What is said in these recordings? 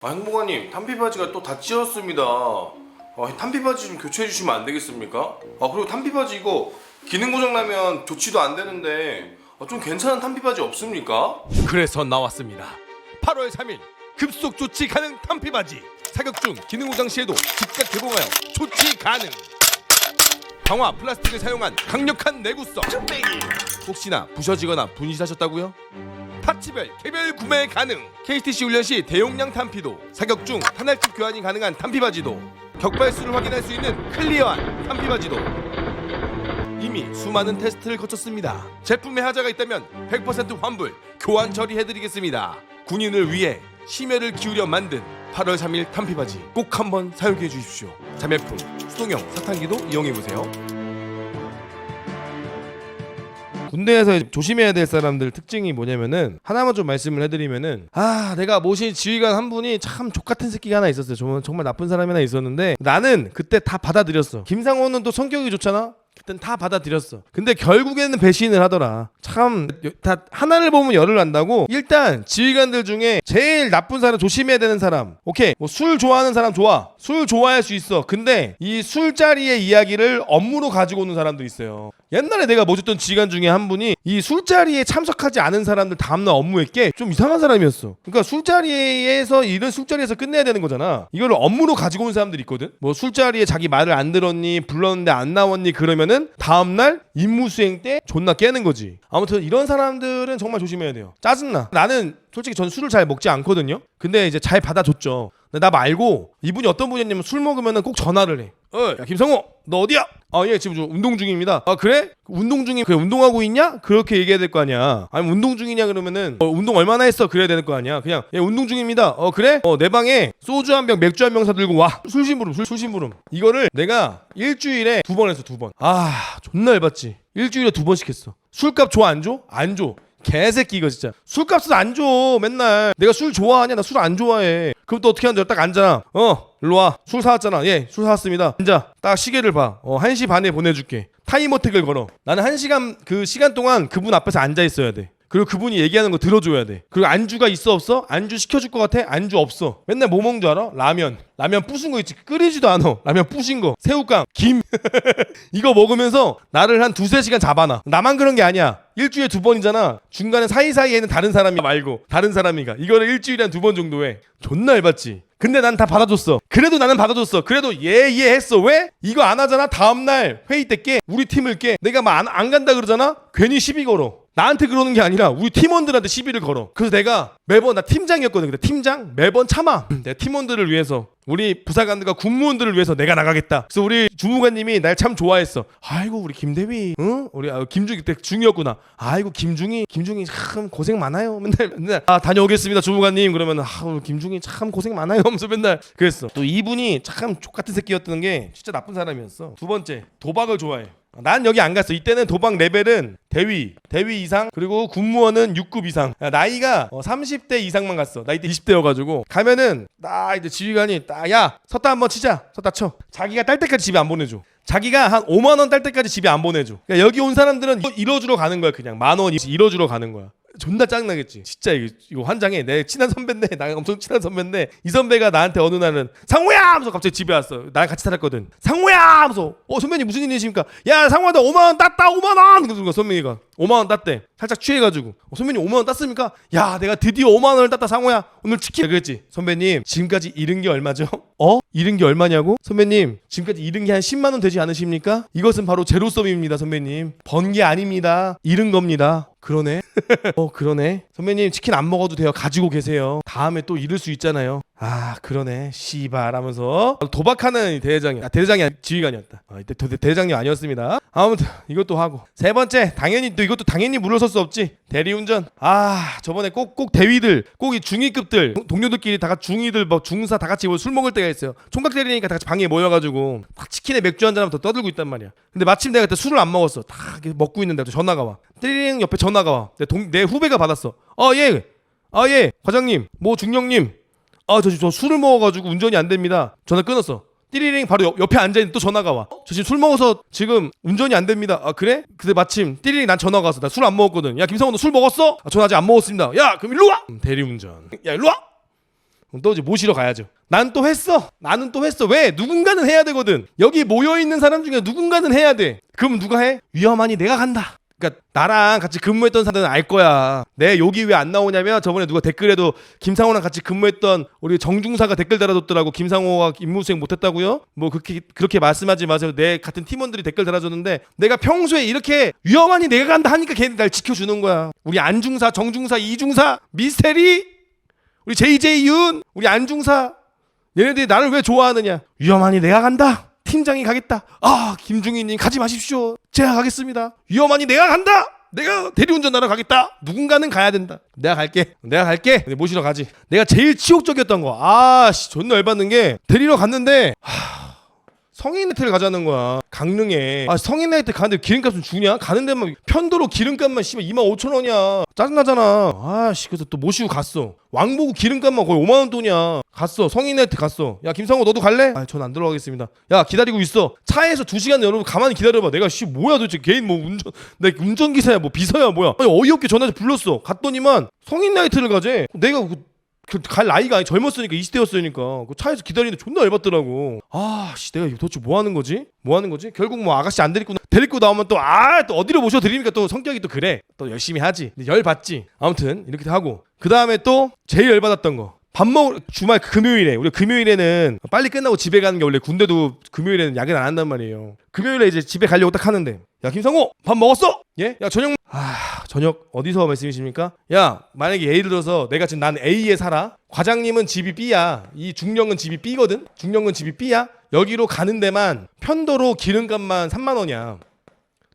아 행복아님 탄피 바지가 또 다 찢었습니다. 아, 탄피 바지 좀 교체해 주시면 안 되겠습니까? 아 그리고 탄피 바지 이거 기능 고장 나면 교체도 안 되는데 아, 좀 괜찮은 탄피 바지 없습니까? 그래서 나왔습니다. 8월 3일 급속 조치 가능 탄피 바지 사격 중 기능 고장 시에도 즉각 개봉하여 조치 가능. 강화 플라스틱을 사용한 강력한 내구성. 혹시나 부셔지거나 분실하셨다고요? 파츠별 개별 구매 가능. KTC 훈련 시 대용량 탄피도 사격 중 탄알집 교환이 가능한 탄피 바지도 격발수를 확인할 수 있는 클리어한 탄피 바지도 이미 수많은 테스트를 거쳤습니다. 제품에 하자가 있다면 100% 환불, 교환 처리해드리겠습니다. 군인을 위해 심혈을 기울여 만든 8월 3일 탄피바지 꼭 한번 사용해 주십시오. 자매품 수동형 사탕기도 이용해 보세요. 군대에서 조심해야 될 사람들 특징이 뭐냐면은 하나만 좀 말씀을 해드리면은 아 내가 모신 지휘관 한 분이 참 족같은 새끼가 하나 있었어요. 정말, 정말 나쁜 사람이 하나 있었는데 나는 그때 다 받아들였어. 김상호는 또 성격이 좋잖아 그땐 다 받아들였어. 근데 결국에는 배신을 하더라. 참 다 하나를 보면 열을 난다고? 일단 지휘관들 중에 제일 나쁜 사람 조심해야 되는 사람. 오케이. 뭐 술 좋아하는 사람 좋아. 술 좋아할 수 있어. 근데 이 술자리의 이야기를 업무로 가지고 오는 사람도 있어요. 옛날에 내가 모셨던 지휘관 중에 한 분이 이 술자리에 참석하지 않은 사람들 다음날 업무했게 좀 이상한 사람이었어. 그러니까 술자리에서 이런 술자리에서 끝내야 되는 거잖아. 이걸 업무로 가지고 온 사람들이 있거든. 뭐 술자리에 자기 말을 안 들었니, 불렀는데 안 나왔니 그러면 은 다음날 임무 수행 때 존나 깨는 거지. 아무튼 이런 사람들은 정말 조심해야 돼요. 짜증나. 나는 솔직히 전 술을 잘 먹지 않거든요. 근데 이제 잘 받아줬죠. 근데 나 말고 이분이 어떤 분이었냐면 술 먹으면은 꼭 전화를 해. 어, 야 김성호, 너 어디야? 아, 예, 지금 저 운동 중입니다. 아, 그래? 운동 중이 그래 운동하고 있냐? 그렇게 얘기해야 될 거 아니야. 아니 운동 중이냐 그러면은 어, 운동 얼마나 했어? 그래야 되는 거 아니야. 그냥 예, 운동 중입니다. 어, 그래? 어, 내 방에 소주 한 병, 맥주 한 병 사들고 와. 술심부름, 술, 술심부름. 이거를 내가 일주일에 두 번 했어, 두 번. 아, 존나 열받지. 일주일에 두 번씩 했어. 술값 줘, 안 줘? 안 줘. 개새끼 이거 진짜. 술값은 안 줘 맨날. 내가 술 좋아하냐? 나 술 안 좋아해. 그럼 또 어떻게 하는지 딱 앉잖아. 어 일로 와술 사왔잖아. 예 술 사왔습니다. 앉아. 딱 시계를 봐어 1시 반에 보내줄게. 타임어택을 걸어. 나는 1시간 그 시간 동안 그분 앞에서 앉아 있어야 돼 그리고 그분이 얘기하는 거 들어줘야 돼. 그리고 안주가 있어 없어? 안주 시켜줄 것 같아? 안주 없어. 맨날 뭐 먹는 줄 알아? 라면. 라면 부순 거 있지. 끓이지도 않아. 라면 부신 거. 새우깡. 김. 이거 먹으면서 나를 한 두세 시간 잡아놔. 나만 그런 게 아니야. 일주일에 두 번이잖아. 중간에 사이사이에는 다른 사람이 말고 다른 사람이가. 이거를 일주일에 한 두 번 정도 해. 존나 열받지. 근데 난 다 받아줬어. 그래도 나는 받아줬어. 그래도 예예 했어. 왜? 이거 안 하잖아. 다음 날 회의 때 깨. 우리 팀을 깨. 내가 막 안 안 간다 그러잖아. 괜히 시비 걸어. 나한테 그러는 게 아니라 우리 팀원들한테 시비를 걸어. 그래서 내가 매번 나 팀장이었거든. 근데 팀장 매번 참아. 내 팀원들을 위해서 우리 부사관들과 군무원들을 위해서 내가 나가겠다. 그래서 우리 주무관님이 날 참 좋아했어. 아이고 우리 김대위, 응? 우리 아, 김중이 그때 중이었구나. 아이고 김중이, 김중이 참 고생 많아요. 맨날 맨날 아 다녀오겠습니다 주무관님. 그러면 아 우리 김중이 참 고생 많아요. 하면서 맨날 그랬어. 또 이분이 참 족 같은 새끼였던 게 진짜 나쁜 사람이었어. 두 번째 도박을 좋아해. 난 여기 안 갔어. 이때는 도박 레벨은 대위, 대위 이상 그리고 군무원은 6급 이상. 야, 나이가 어, 30대 이상만 갔어. 나 이때 20대여가지고 가면은 나 이제 지휘관이 딱야 섰다 한번 치자. 섰다 쳐. 자기가 딸 때까지 집에 안 보내줘. 자기가 한 5만 원 딸 때까지 집에 안 보내줘. 그러니까 여기 온 사람들은 이거 잃어주러 가는 거야. 그냥 만원 잃어주러 가는 거야. 존나 짜증나겠지. 진짜 이거, 이거 환장해. 내 친한 선배인데 나 엄청 친한 선배인데 이 선배가 나한테 어느 날은 상무야 하면서 갑자기 집에 왔어. 나랑 같이 살았거든. 상무야 하면서 어 선배님 무슨 일이십니까? 야 상무야 나 5만 원 땄다 5만 원. 그러는 거야 선배가 5만 원 땄대. 살짝 취해가지고 어, 선배님 5만 원 땄습니까? 야 내가 드디어 5만 원을 땄다 상호야 오늘 치킨 그랬지 선배님 지금까지 잃은 게 얼마죠? 어? 잃은 게 얼마냐고? 선배님 지금까지 잃은 게 한 10만 원 되지 않으십니까? 이것은 바로 제로섬입니다 선배님 번 게 아닙니다 잃은 겁니다 그러네? 어 그러네? 선배님 치킨 안 먹어도 돼요. 가지고 계세요. 다음에 또 잃을 수 있잖아요. 아 그러네. 씨발 하면서. 도박하는 대대장이 아 대대장이 아니 지휘관이었다. 아, 이때 대- 대대장님 아니었습니다. 아무튼 이것도 하고. 세 번째 당연히 또 이것도 당연히 물러설 수 없지. 대리운전. 아 저번에 꼭 꼭 대위들 꼭 이 중위급들 동- 동료들끼리 다 같이 중위들 뭐 중사 다 같이 술 먹을 때가 있어요. 총각 때리니까 다 같이 방에 모여 가지고 막 치킨에 맥주 한 잔 하면서 떠들고 있단 말이야. 근데 마침 내가 그때 술을 안 먹었어. 다 먹고 있는데 또 전화가 와. 띠링 옆에 전 화가 와 내 동, 내 후배가 받았어 어예아 예 과장님 뭐 중령님 아, 저, 저 술을 먹어가지고 운전이 안 됩니다. 전화 끊었어. 띠리링 바로 옆, 옆에 앉아있는데 또 전화가 와. 저 지금 술 먹어서 지금 운전이 안 됩니다. 아, 그래? 근데 마침 띠리링 난 전화가 왔어. 나술 안 먹었거든. 야, 김성원 너술 먹었어? 아, 전 아직 안 먹었습니다. 야, 그럼 일로 와! 음, 대리운전. 야, 일로 와! 그럼 또 이제 모시러 가야죠. 난 또 했어. 나는 또 했어. 왜? 누군가는 해야 되거든. 여기 모여 있는 사람 중에 누군가는 해야 돼. 그럼 누가 해? 위험하니 내가 간다. 그러니까 나랑 같이 근무했던 사람들은 알 거야. 내 여기 왜안 나오냐면 저번에 누가 댓글에도 김상호랑 같이 근무했던 우리 정중사가 댓글 달아줬더라고. 김상호가 임무 수행 못했다고요? 뭐 그렇게 그렇게 말씀하지 마세요. 내 같은 팀원들이 댓글 달아줬는데 내가 평소에 이렇게 위험하니 내가 간다 하니까 걔네 날 지켜주는 거야. 우리 안중사, 정중사, 이중사, 미스테리, 우리 JJ 윤, 우리 안중사 얘네들이 나를 왜 좋아하느냐? 위험하니 내가 간다. 팀장이 가겠다. 아, 김중희님 가지 마십시오. 제가 가겠습니다. 위험하니 내가 간다. 내가 대리운전하러 가겠다. 누군가는 가야 된다. 내가 갈게. 내가 갈게. 모시러 가지. 내가 제일 치욕적이었던 거. 아, 씨, 존나 열받는 게 데리러 갔는데 하, 성인 나이트를 가자는 거야. 강릉에. 아, 성인 나이트 가는데 기름값은 주냐? 가는 데만 편도로 기름값만 씨발 2만 5천 원이야. 짜증나잖아. 아, 씨, 그래서 또 모시고 갔어. 왕보고 기름값만 거의 5만 원 돈이야. 갔어. 성인 나이트 갔어. 야, 김상호 너도 갈래? 아, 전 안 들어가겠습니다. 야, 기다리고 있어. 차에서 2시간 여러분 가만히 기다려 봐. 내가 씨 뭐야 도대체 개인 뭐 운전 내 운전기사야 뭐 비서야 뭐야. 아니, 어이없게 전화해서 불렀어. 갔더니만 성인 나이트를 가재. 내가 그, 그 갈 나이가 아니 젊었으니까 20대였으니까 그 차에서 기다리는데 존나 열받더라고. 아, 씨 내가 도대체 뭐 하는 거지? 뭐 하는 거지? 결국 뭐 아가씨 안 데리고 데리고 나오면 또 아 또 어디로 모셔 드리니까 또 성격이 또 그래. 또 열심히 하지. 열 받지. 아무튼 이렇게 하고 그 다음에 또 제일 열 받았던 거. 밥 먹을 주말 금요일에 우리 금요일에는 빨리 끝나고 집에 가는 게 원래 군대도 금요일에는 야근 안 한단 말이에요. 금요일에 이제 집에 가려고 딱 하는데 야 김상호 밥 먹었어? 예? 야 저녁 아 저녁 어디서 말씀이십니까? 야 만약에 예를 들어서 내가 지금 난 A에 살아. 과장님은 집이 B야. 이 중령은 집이 B거든? 중령은 집이 B야? 여기로 가는 데만 편도로 기름값만 3만 원이야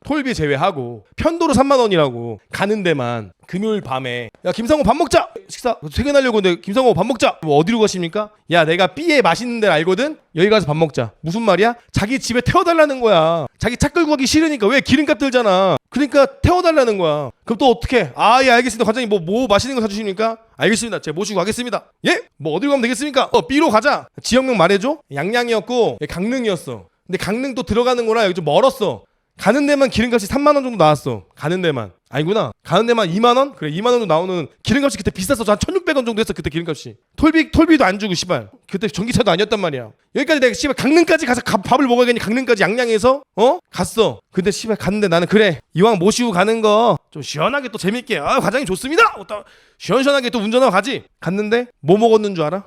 톨비 제외하고 편도로 3만 원이라고 가는 데만 금요일 밤에 야 김상호 밥 먹자! 식사 퇴근하려고 근데 김상호 밥 먹자! 뭐 어디로 가십니까? 야 내가 B에 맛있는 데를 알거든? 여기 가서 밥 먹자. 무슨 말이야? 자기 집에 태워달라는 거야. 자기 차 끌고 가기 싫으니까 왜 기름값 들잖아. 그러니까 태워달라는 거야. 그럼 또 어떻게 아예 알겠습니다. 과장님 뭐뭐 맛있는 거 사주십니까? 알겠습니다. 제가 모시고 가겠습니다. 예? 뭐 어디로 가면 되겠습니까? 어 B로 가자! 지역명 말해줘? 양양이었고 강릉이었어. 근데 강릉 또 들어가는 거랑 여기 좀 멀었어 가는 데만 기름값이 3만 원 정도 나왔어. 가는 데만. 아니구나. 가는 데만 2만 원? 그래 2만 원 정도 나오는 기름값이 그때 비쌌어. 한 1,600원 정도 했어. 그때 기름값이. 톨비 톨비도 안 주고 씨발. 그때 전기차도 아니었단 말이야. 여기까지 내가 씨발 강릉까지 가서 가- 밥을 먹어야겠니? 강릉까지 양양에서 어? 갔어. 근데 씨발 갔는데 나는 그래. 이왕 모시고 가는 거 좀 시원하게 또 재밌게. 아, 과장님 좋습니다. 어, 또 시원시원하게 또 운전하고 가지. 갔는데 뭐 먹었는 줄 알아?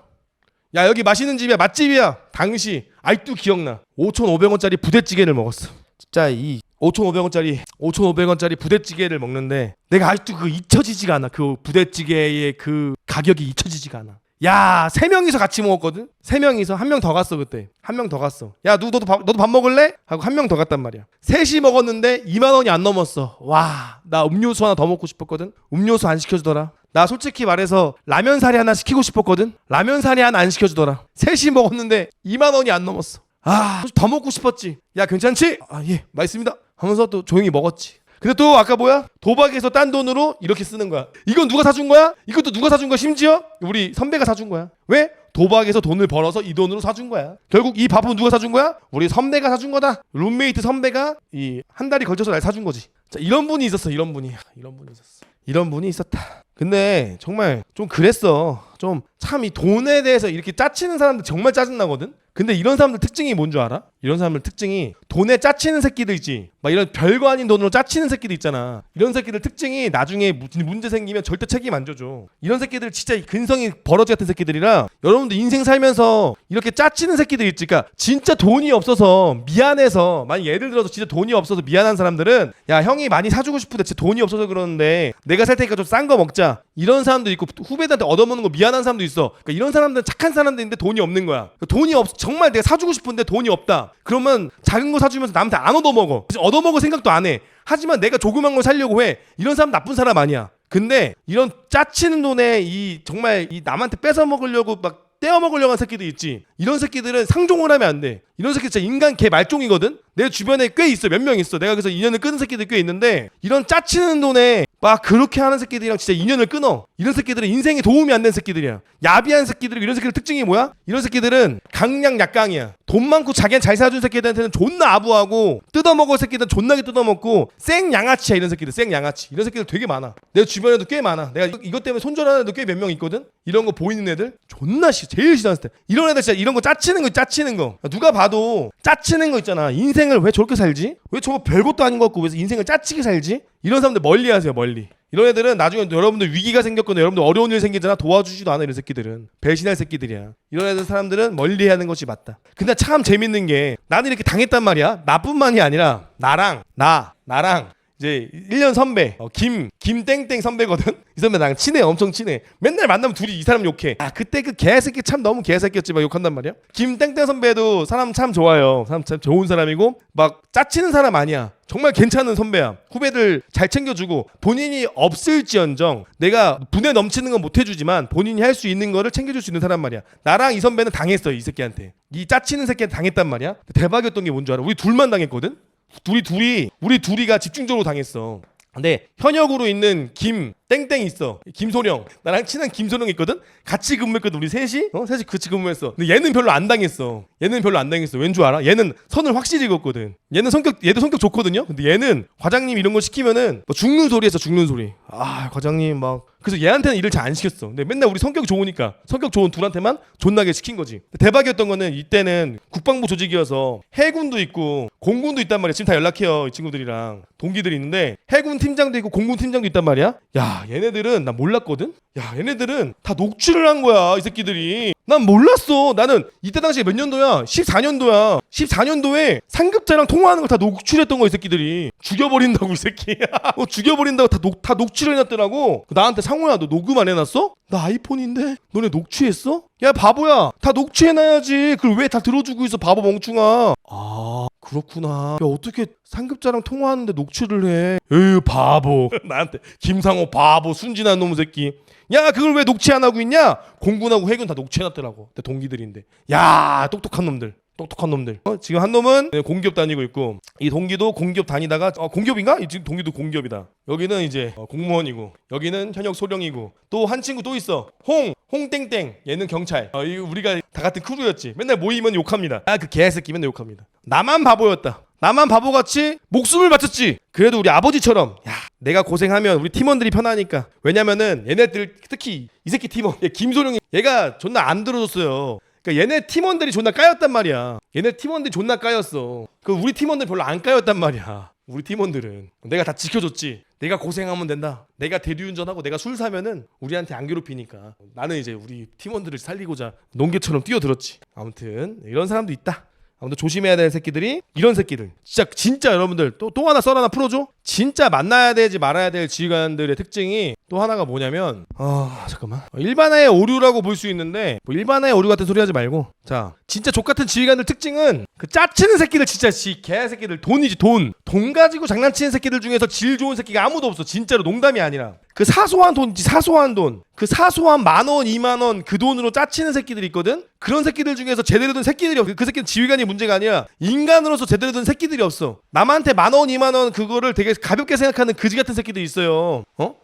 야, 여기 맛있는 집이야. 맛집이야. 당시 아직도 기억나. 5,500원짜리 부대찌개를 먹었어. 진짜 이 5,500원짜리 5,500원짜리 부대찌개를 먹는데 내가 아직도 그 잊혀지지가 않아. 그 부대찌개의 그 가격이 잊혀지지가 않아. 야, 세 명이서 같이 먹었거든. 세 명이서 한 명 더 갔어 그때. 한 명 더 갔어. 야, 누 너도 밥 너도 밥 먹을래? 하고 한 명 더 갔단 말이야. 셋이 먹었는데 2만 원이 안 넘었어. 와, 나 음료수 하나 더 먹고 싶었거든. 음료수 안 시켜주더라. 나 솔직히 말해서 라면 사리 하나 시키고 싶었거든. 라면 사리 하나 안 시켜주더라. 셋이 먹었는데 2만 원이 안 넘었어. 아, 더 먹고 싶었지. 야, 괜찮지? 아, 예, 맛있습니다. 하면서 또 조용히 먹었지. 근데 또 아까 뭐야? 도박에서 딴 돈으로 이렇게 쓰는 거야. 이건 누가 사준 거야? 이것도 누가 사준 거야? 심지어 우리 선배가 사준 거야. 왜? 도박에서 돈을 벌어서 이 돈으로 사준 거야. 결국 이 밥은 누가 사준 거야? 우리 선배가 사준 거다. 룸메이트 선배가 이 한 달이 걸쳐서 날 사준 거지. 자, 이런 분이 있었어. 이런 분이. 이런 분이 있었어. 이런 분이 있었다. 근데 정말 좀 그랬어. 좀 참 이 돈에 대해서 이렇게 짜치는 사람들 정말 짜증 나거든. 근데 이런 사람들 특징이 뭔 줄 알아? 이런 사람들 특징이 돈에 짜치는 새끼들 있지. 막 이런 별거 아닌 돈으로 짜치는 새끼들 있잖아. 이런 새끼들 특징이 나중에 무- 문제 생기면 절대 책임 안 져줘. 이런 새끼들 진짜 이 근성이 버러지 같은 새끼들이라 여러분들 인생 살면서 이렇게 짜치는 새끼들 있지. 그러니까 진짜 돈이 없어서 미안해서 만약 예를 들어서 진짜 돈이 없어서 미안한 사람들은 야 형이 많이 사주고 싶은데 진짜 돈이 없어서 그러는데 내가 살 테니까 좀 싼 거 먹자. 이런 사람도 있고 후배들한테 얻어먹는 거 미안한 사람도 있어. 그러니까 이런 사람들은 착한 사람들인데 돈이 없는 거야. 돈이 없 정말 내가 사주고 싶은데 돈이 없다. 그러면 작은 거 사주면서 남한테 안 얻어먹어. 얻어먹을 생각도 안 해. 하지만 내가 조그만 걸 살려고 해. 이런 사람 나쁜 사람 아니야. 근데 이런 짜치는 돈에 이 정말 이 남한테 뺏어 먹으려고 막 떼어 먹으려고 하는 새끼들 있지. 이런 새끼들은 상종을 하면 안 돼. 이런 새끼 진짜 인간 개 말종이거든. 내 주변에 꽤 있어. 몇 명 있어. 내가 그래서 인연을 끊은 새끼들 꽤 있는데 이런 짜치는 돈에 막 그렇게 하는 새끼들이랑 진짜 인연을 끊어. 이런 새끼들은 인생에 도움이 안 되는 새끼들이야. 야비한 새끼들 이런 새끼들 특징이 뭐야? 이런 새끼들은 강약 약강이야. 돈 많고 자기는 잘 살아준 새끼들한테는 존나 아부하고 뜯어먹을 새끼들은 존나게 뜯어먹고 생 양아치야 이런 새끼들 생 양아치 이런 새끼들 되게 많아. 내 주변에도 꽤 많아. 내가 이- 이것 때문에 손절하는 애도 꽤 몇 명 있거든. 이런 거 보이는 애들 존나 싫어. 제일 싫어하는 스타일. 이런 애들 진짜 이런 거 짜치는 거 짜치는 거. 누가 봐도 짜치는 거 있잖아. 인생을 왜 저렇게 살지? 왜 저거 별것도 아닌 것 같고 왜 인생을 짜치게 살지? 이런 사람들 멀리 하세요 멀리. 이런 애들은 나중에 여러분들 위기가 생겼거나 여러분들 어려운 일 생기잖아 도와주지도 않아 이런 새끼들은. 배신할 새끼들이야. 이런 애들 사람들은 멀리 하는 것이 맞다. 근데 참 재밌는 게 나는 이렇게 당했단 말이야. 나뿐만이 아니라 나랑 나 나랑 이제 1년 선배. 어, 김 김땡땡 선배거든? 이 선배 나랑 친해 엄청 친해. 맨날 만나면 둘이 이 사람 욕해. 아 그때 그 개새끼 참 너무 개새끼였지 막 욕한단 말이야? 김땡땡 선배도 사람 참 좋아요. 사람 참 좋은 사람이고 막 짜치는 사람 아니야. 정말 괜찮은 선배야. 후배들 잘 챙겨주고 본인이 없을지언정 내가 분에 넘치는 건 못 해주지만 본인이 할 수 있는 거를 챙겨줄 수 있는 사람 말이야. 나랑 이 선배는 당했어 이 새끼한테. 이 짜치는 새끼한테 당했단 말이야. 대박이었던 게 뭔 줄 알아? 우리 둘만 당했거든 둘이 둘이 우리 둘이가 집중적으로 당했어. 근데 현역으로 있는 김 땡땡 있어. 김소령. 나랑 친한 김소령 있거든. 같이 근무했거든. 우리 셋이. 어? 셋이 같이 근무했어. 근데 얘는 별로 안 당했어. 얘는 별로 안 당했어. 왠 줄 알아? 얘는 선을 확실히 긋거든. 얘는 성격 얘도 성격 좋거든요. 근데 얘는 과장님 이런 거 시키면은 뭐 죽는 소리 했어. 죽는 소리. 아, 과장님 막 그래서 얘한테는 일을 잘 안 시켰어. 근데 맨날 우리 성격이 좋으니까 성격 좋은 둘한테만 존나게 시킨 거지. 대박이었던 거는 이때는 국방부 조직이어서 해군도 있고 공군도 있단 말이야. 지금 다 연락해요. 이 친구들이랑 동기들이 있는데 해군 팀장도 있고 공군 팀장도 있단 말이야. 야, 얘네들은 나 몰랐거든. 야, 얘네들은 다 녹취를 한 거야. 이 새끼들이. 난 몰랐어. 나는 이때 당시에 몇 년도야? 14년도야. 14년도에 상급자랑 통화하는 걸 다 녹취했던 거야, 이 새끼들이. 죽여버린다고, 이 새끼. 어, 죽여버린다고 다, 녹, 다 녹취를 해놨더라고. 나한테 상호야, 너 녹음 안 해놨어? 나 아이폰인데? 너네 녹취했어? 야, 바보야. 다 녹취해놔야지. 그걸 왜 다 들어주고 있어, 바보 멍충아. 아, 그렇구나. 야, 어떻게 상급자랑 통화하는데 녹취를 해? 에휴, 바보. 나한테 김상호 바보, 순진한 놈 새끼. 야, 그걸 왜 녹취 안 하고 있냐? 공군하고 해군 다 녹취해놨더라고. 내 동기들인데. 야, 똑똑한 놈들. 똑똑한 놈들. 어, 지금 한 놈은 공기업 다니고 있고 이 동기도 공기업 다니다가 어, 공기업인가? 이 지금 동기도 공기업이다. 여기는 이제 어, 공무원이고 여기는 현역 소령이고 또 한 친구 또 있어. 홍 홍땡땡 얘는 경찰. 어, 이 우리가 다 같은 크루였지. 맨날 모이면 욕합니다. 아 그 개새끼 맨날 욕합니다. 나만 바보였다. 나만 바보같이 목숨을 바쳤지. 그래도 우리 아버지처럼 야 내가 고생하면 우리 팀원들이 편하니까. 왜냐면은 얘네들 특히 이 새끼 팀원 얘 김소령이 얘가 존나 안 들어줬어요. 그러니까 얘네 팀원들이 존나 까였단 말이야. 얘네 팀원들이 존나 까였어. 그 우리 팀원들 별로 안 까였단 말이야. 우리 팀원들은 내가 다 지켜줬지. 내가 고생하면 된다. 내가 대리운전하고 내가 술 사면은 우리한테 안 괴롭히니까. 나는 이제 우리 팀원들을 살리고자 농개처럼 뛰어들었지. 아무튼 이런 사람도 있다. 아무튼 조심해야 될 새끼들이 이런 새끼들. 진짜 진짜 여러분들 또 또 하나 썰 하나 풀어줘. 진짜 만나야 되지 말아야 될 지휘관들의 특징이 또 하나가 뭐냐면 아 잠깐만. 일반화의 오류라고 볼 수 있는데 뭐 일반화의 오류 같은 소리 하지 말고. 자 진짜 족 같은 지휘관들 특징은 그 짜치는 새끼들 진짜 지 개새끼들 돈이지 돈. 돈 가지고 장난치는 새끼들 중에서 질 좋은 새끼가 아무도 없어. 진짜로 농담이 아니라 그 사소한 돈이지 사소한 돈 그 사소한 만 원, 이만 원 그 돈으로 짜치는 새끼들이 있거든. 그런 새끼들 중에서 제대로 된 새끼들이 없어. 그 새끼는 지휘관이 문제가 아니라 인간으로서 제대로 된 새끼들이 없어. 남한테 만 원, 이만 원 그거를 되게 가볍게 생각하는 그지 같은 새끼들이 있어요. 어?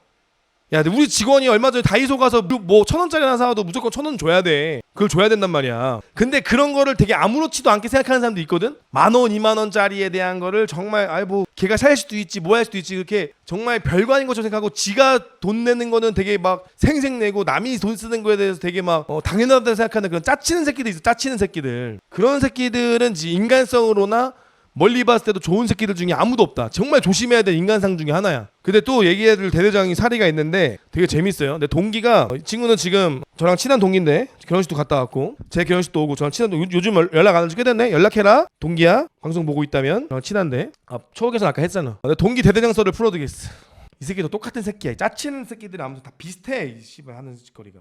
야, 근데 우리 직원이 얼마 전에 다이소 가서 뭐 천 원짜리 하나 사도 무조건 천 원 줘야 돼. 그걸 줘야 된단 말이야. 근데 그런 거를 되게 아무렇지도 않게 생각하는 사람도 있거든. 만 원, 이만 원짜리에 대한 거를 정말 아이 뭐 걔가 살 수도 있지, 뭐 할 수도 있지 그렇게 정말 별거 아닌 것처럼 생각하고 지가 돈 내는 거는 되게 막 생색 내고 남이 돈 쓰는 거에 대해서 되게 막 어, 당연하다 생각하는 그런 짜치는 새끼들 있어. 짜치는 새끼들. 그런 새끼들은 지 인간성으로나 멀리 봤을 때도 좋은 새끼들 중에 아무도 없다. 정말 조심해야 될 인간상 중에 하나야. 근데 또 얘기해야 될 대대장이 사리가 있는데 되게 재밌어요. 내 동기가 이 친구는 지금 저랑 친한 동기인데 결혼식도 갔다 왔고 제 결혼식도 오고 저랑 친한 동 요즘 연락 안 한지 꽤 됐네. 연락해라. 동기야. 방송 보고 있다면 저랑 친한데. 아, 초록에서 아까 했잖아. 내 동기 대대장 썰을 풀어두겠어. 이 새끼도 똑같은 새끼야. 짜치는 새끼들이 아무튼 다 비슷해. 이 씨발 하는 짓거리가.